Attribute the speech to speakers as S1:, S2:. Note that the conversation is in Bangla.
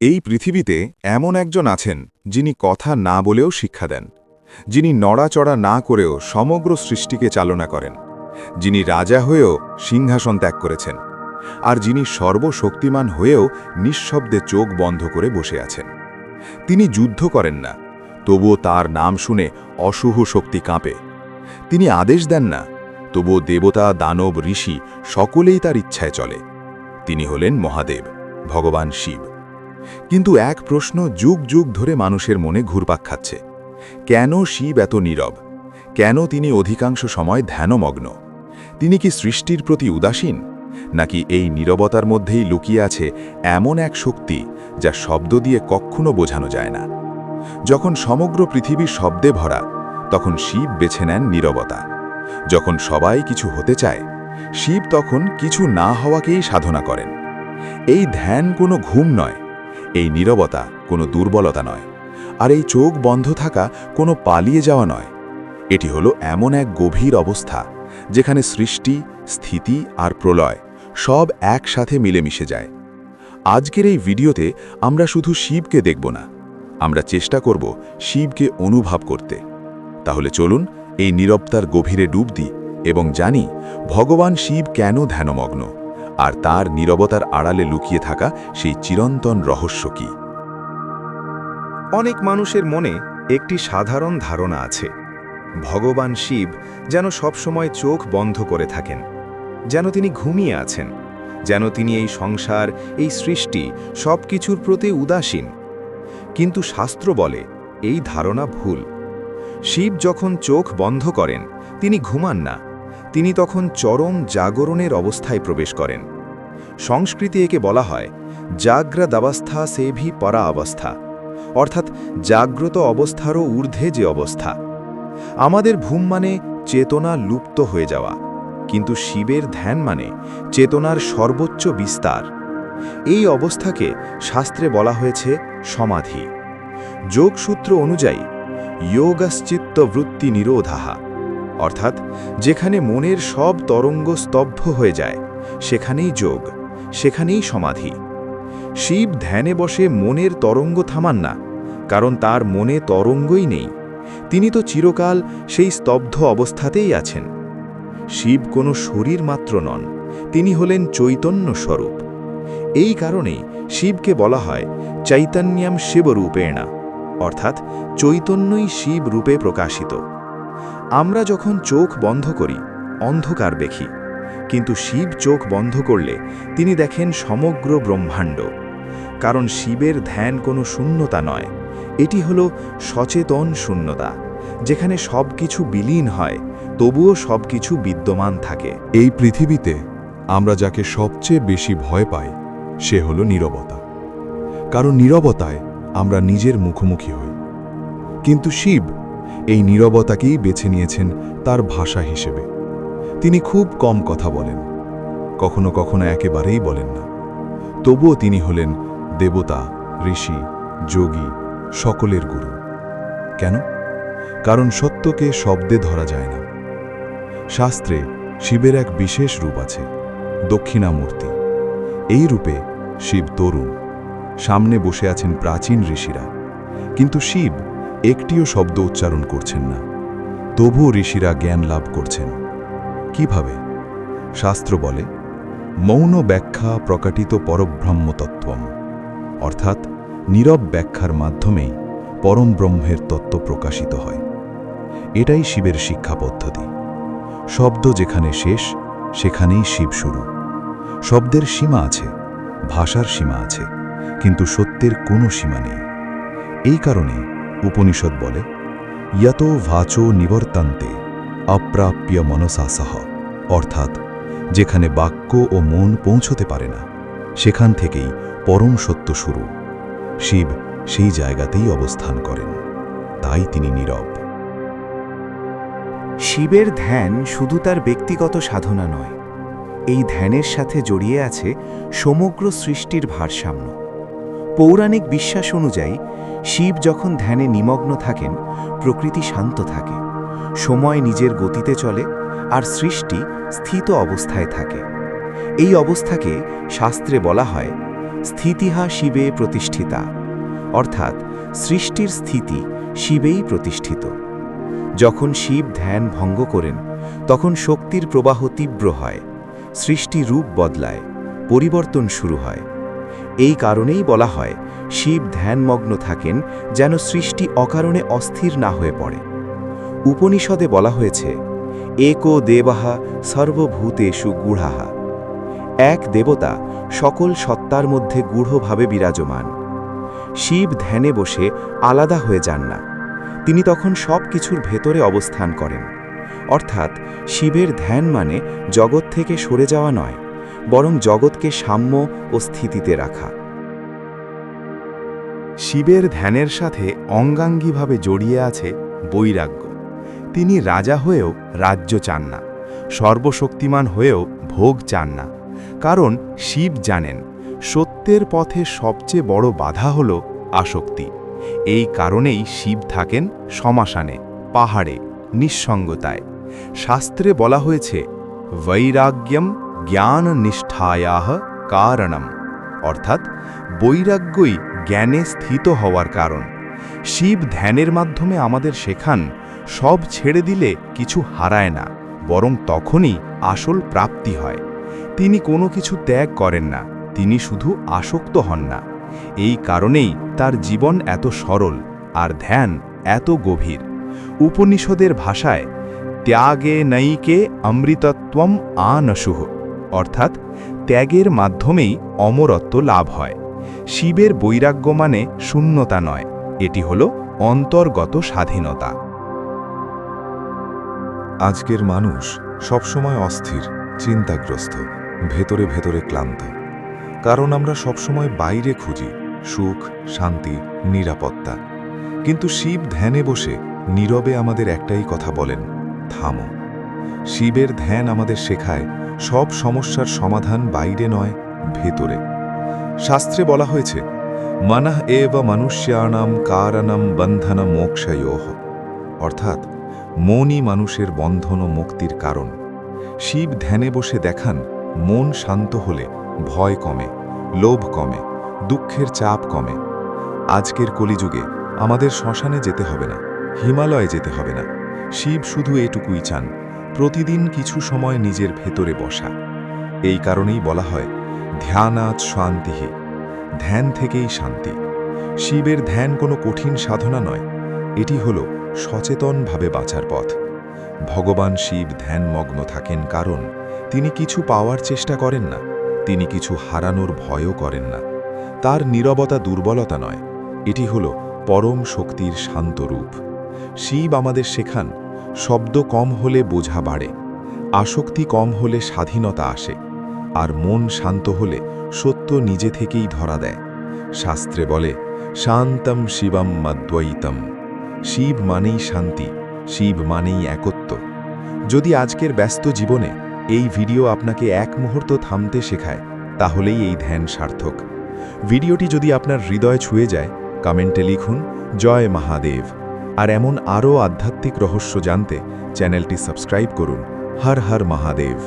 S1: এই পৃথিবীতে এমন একজন আছেন যিনি কথা না বলেও শিক্ষা দেন, যিনি নড়াচড়া না করেও সমগ্র সৃষ্টিকে চালনা করেন, যিনি রাজা হয়েও সিংহাসন ত্যাগ করেছেন, আর যিনি সর্বশক্তিমান হয়েও নিঃশব্দে চোখ বন্ধ করে বসে আছেন। তিনি যুদ্ধ করেন না, তবুও তার নাম শুনে অশুভ শক্তি কাঁপে। তিনি আদেশ দেন না, তবুও দেবতা, দানব, ঋষি সকলেই তার ইচ্ছায় চলে। তিনি হলেন মহাদেব, ভগবান শিব। কিন্তু এক প্রশ্ন যুগ যুগ ধরে মানুষের মনে ঘুরপাক খাচ্ছে। কেন শিব এত নীরব? কেন তিনি অধিকাংশ সময় ধ্যানমগ্ন? তিনি কি সৃষ্টির প্রতি উদাসীন? নাকি এই নীরবতার মধ্যেই লুকিয়ে আছে এমন এক শক্তি যা শব্দ দিয়ে কখনো বোঝানো যায় না? যখন সমগ্র পৃথিবী শব্দে ভরা, তখন শিব বেছে নেন নীরবতা। যখন সবাই কিছু হতে চায়, শিব তখন কিছু না হওয়াকেই সাধনা করেন। এই ধ্যান কোনো ঘুম নয় এই নীরবতা কোনো দুর্বলতা নয়, আর এই চোখ বন্ধ থাকা কোনো পালিয়ে যাওয়া নয়। এটি হলো এমন এক গভীর অবস্থা, যেখানে সৃষ্টি, স্থিতি আর প্রলয় সব একসাথে মিলেমিশে যায়। আজকের এই ভিডিওতে আমরা শুধু শিবকে দেখব না, আমরা চেষ্টা করব শিবকে অনুভব করতে। তাহলে চলুন এই নীরবতার গভীরে ডুব দিই এবং জানি ভগবান শিব কেন ধ্যানমগ্ন। আর তার নীরবতার আড়ালে লুকিয়ে থাকা সেই চিরন্তন রহস্য কি?
S2: অনেক মানুষের মনে একটি সাধারণ ধারণা আছে। ভগবান শিব যেন সবসময় চোখ বন্ধ করে থাকেন, যেন তিনি ঘুমিয়ে আছেন, যেন তিনি এই সংসার, এই সৃষ্টি সব কিছুর প্রতি উদাসীন। কিন্তু শাস্ত্র বলে এই ধারণা ভুল। শিব যখন চোখ বন্ধ করেন, তিনি ঘুমান না। তিনি তখন চরম জাগরণের অবস্থায় প্রবেশ করেন। সংস্কৃতি একে বলা হয় জাগ্রা দাবাস্থা সেভি পরা অবস্থা, অর্থাৎ জাগ্রত অবস্থারও ঊর্ধ্বে যে অবস্থা। আমাদের ভূম মানে চেতনা লুপ্ত হয়ে যাওয়া, কিন্তু শিবের ধ্যান মানে চেতনার সর্বোচ্চ বিস্তার। এই অবস্থাকে শাস্ত্রে বলা হয়েছে সমাধি। যোগসূত্র অনুযায়ী যোগাশ্চিত্ত বৃত্তি নিরোধাহা অর্থাৎ, যেখানে মনের সব তরঙ্গ স্তব্ধ হয়ে যায়, সেখানেই যোগ, সেখানেই সমাধি। শিব ধ্যানে বসে মনের তরঙ্গ থামান না, কারণ তার মনে তরঙ্গই নেই। তিনি তো চিরকাল সেই স্তব্ধ অবস্থাতেই আছেন। শিব কোনো শরীর মাত্র নন, তিনি হলেন চৈতন্য স্বরূপ। এই কারণেই শিবকে বলা হয় চৈতন্যম শিবরূপেণা, অর্থাৎ চৈতন্যই শিব রূপে প্রকাশিত। আমরা যখন চোখ বন্ধ করি, অন্ধকার দেখি। কিন্তু শিব চোখ বন্ধ করলে তিনি দেখেন সমগ্র ব্রহ্মাণ্ড। কারণ শিবের ধ্যান কোনো শূন্যতা নয়। এটি হলো সচেতন শূন্যতা, যেখানে সব কিছু বিলীন হয়, তবুও সব কিছু বিদ্যমান থাকে।
S1: এই পৃথিবীতে আমরা যাকে সবচেয়ে বেশি ভয় পাই, সে হলো নীরবতা। কারণ নীরবতায় আমরা নিজের মুখোমুখি হই। কিন্তু শিব এই নীরবতাকেই বেছে নিয়েছেন তার ভাষা হিসেবে। তিনি খুব কম কথা বলেন। কখনো কখনো একেবারেই বলেন না। তবুও তিনি হলেন দেবতা, ঋষি, যোগী, সকলের গুরু। কেন? কারণ সত্যকে শব্দে ধরা যায় না। শাস্ত্রে শিবের এক বিশেষ রূপ আছে, দক্ষিণামূর্তি। এই রূপে শিব তরুণ। সামনে বসে আছেন প্রাচীন ঋষিরা। কিন্তু শিব একটিও শব্দ উচ্চারণ করছেন না। তবুও ঋষিরা জ্ঞান লাভ করছেন। কীভাবে? শাস্ত্র বলে, মৌন ব্যাখ্যা প্রকাটিত পরব্রহ্মতত্ত্বম। অর্থাৎ নীরব ব্যাখ্যার মাধ্যমেই পরম ব্রহ্মের তত্ত্ব প্রকাশিত হয়। এটাই শিবের শিক্ষা পদ্ধতি। শব্দ যেখানে শেষ, সেখানেই শিব শুরু। শব্দের সীমা আছে, ভাষার সীমা আছে, কিন্তু সত্যের কোনো সীমা নেই। এই কারণে উপনিষদ বলে, ইয়ত ভাচো নিবর্তান্তে অপ্রাপ্য মনসাসহ অর্থাৎ, যেখানে বাক্য ও মন পৌঁছতে পারে না, সেখান থেকেই পরম সত্য শুরু। শিব সেই জায়গাতেই অবস্থান করেন, তাই তিনি নীরব।
S2: শিবের ধ্যান শুধু তার ব্যক্তিগত সাধনা নয়, এই ধ্যানের সাথে জড়িয়ে আছে সমগ্র সৃষ্টির ভারসাম্য। পৌরাণিক বিশ্বাস অনুযায়ী, শিব যখন ধ্যানে নিমগ্ন থাকেন, প্রকৃতি শান্ত থাকে, সময় নিজের গতিতে চলে, আর সৃষ্টি স্থিত অবস্থায় থাকে। এই অবস্থাকে শাস্ত্রে বলা হয় স্থিতিহা শিবে প্রতিষ্ঠিতা, অর্থাৎ সৃষ্টির স্থিতি শিবেই প্রতিষ্ঠিত। যখন শিব ধ্যান ভঙ্গ করেন, তখন শক্তির প্রবাহ তীব্র হয়, সৃষ্টি রূপ বদলায়, পরিবর্তন শুরু হয়। এই কারণেই বলা হয়, শিব ধ্যানমগ্ন থাকেন যেন সৃষ্টি অকারণে অস্থির না হয়ে পড়ে। উপনিষদে বলা হয়েছে, একো দেবাহা সর্বভূতেষু গূঢ়াহা। এক দেবতা সকল সত্তার মধ্যে গূঢ়ভাবে বিরাজমান। শিব ধ্যানে বসে আলাদা হয়ে যান না। তিনি তখন সব কিছুর ভেতরে অবস্থান করেন। অর্থাৎ শিবের ধ্যান মানে জগৎ থেকে সরে যাওয়া নয়। বরং জগৎকে সাম্য ও স্থিতিতে রাখা।
S3: শিবের ধ্যানের সাথে অঙ্গাঙ্গিভাবে জড়িয়ে আছে বৈরাগ্য। তিনি রাজা হয়েও রাজ্য চান না, সর্বশক্তিমান হয়েও ভোগ চান না। কারণ শিব জানেন, সত্যের পথে সবচেয়ে বড় বাধা হল আসক্তি। এই কারণেই শিব থাকেন সমাসানে, পাহাড়ে, নিঃসঙ্গতায়। শাস্ত্রে বলা হয়েছে, বৈরাগ্যম জ্ঞান নিষ্ঠায়াহ কারণম। অর্থাৎ বৈরাগ্যই জ্ঞানে স্থিত হওয়ার কারণ। শিব ধ্যানের মাধ্যমে আমাদের শেখান সব ছেড়ে দিলে কিছু হারায় না, বরং তখনই আসল প্রাপ্তি হয়। তিনি কোনো কিছু ত্যাগ করেন না, তিনি শুধু আসক্ত হন না। এই কারণেই তার জীবন এত সরল আর ধ্যান এত গভীর। উপনিষদের ভাষায়, ত্যাগে নৈকে অমৃতত্বম আনশুহ অর্থাৎ ত্যাগের মাধ্যমেই অমরত্ব লাভ হয়। শিবের বৈরাগ্য মানে শূন্যতা নয়, এটি হল অন্তর্গত স্বাধীনতা।
S1: আজকের মানুষ সবসময় অস্থির, চিন্তাগ্রস্ত, ভেতরে ভেতরে ক্লান্ত। কারণ আমরা সবসময় বাইরে খুঁজি, সুখ, শান্তি, নিরাপত্তা। কিন্তু শিব ধ্যানে বসে নীরবে আমাদের একটাই কথা বলেন, থামো। শিবের ধ্যান আমাদের শেখায় সব সমস্যার সমাধান বাইরে নয়, ভেতরে। শাস্ত্রে বলা হয়েছে মনঃ এব মনুষ্যানাম কারণম বন্ধন মোক্ষয়োহ অর্থাৎ, মনই মানুষের বন্ধন ও মুক্তির কারণ। শিব ধ্যানে বসে দেখান, মন শান্ত হলে ভয় কমে, লোভ কমে, দুঃখের চাপ কমে। আজকের কলিযুগে আমাদের শ্মশানে যেতে হবে না, হিমালয়ে যেতে হবে না। শিব শুধু এটুকুই চান প্রতিদিন কিছু সময় নিজের ভেতরে বসা। এই কারণেই বলা হয়, ধ্যানাৎ শান্তিহি ধ্যান থেকেই শান্তি। শিবের ধ্যান কোনো কঠিন সাধনা নয়, এটি হল সচেতনভাবে বাঁচার পথ। ভগবান শিব ধ্যানমগ্ন থাকেন কারণ, তিনি কিছু পাওয়ার চেষ্টা করেন না, তিনি কিছু হারানোর ভয়ও করেন না। তার নীরবতা দুর্বলতা নয়, এটি হল পরম শক্তির শান্ত রূপ। শিব আমাদের শেখান শব্দ কম হলে বোঝা বাড়ে, আসক্তি কম হলে স্বাধীনতা আসে, আর মন শান্ত হলে সত্য নিজে থেকেই ধরা দেয়। শাস্ত্রে বলে, শান্তম শিবম মদ্বৈতম শিব মানেই শান্তি, শিব মানেই একত্ব। যদি আজকের ব্যস্ত জীবনে এই ভিডিও আপনাকে এক মুহূর্ত থামতে শেখায়, তাহলেই এই ধ্যান সার্থক। ভিডিওটি যদি আপনার হৃদয় ছুঁয়ে যায়, কমেন্টে লিখুন, জয় মহাদেব। আর এমন আরও আধ্যাত্মিক রহস্য জানতে চ্যানেলটি সাবস্ক্রাইব করুন। হর হর মহাদেব।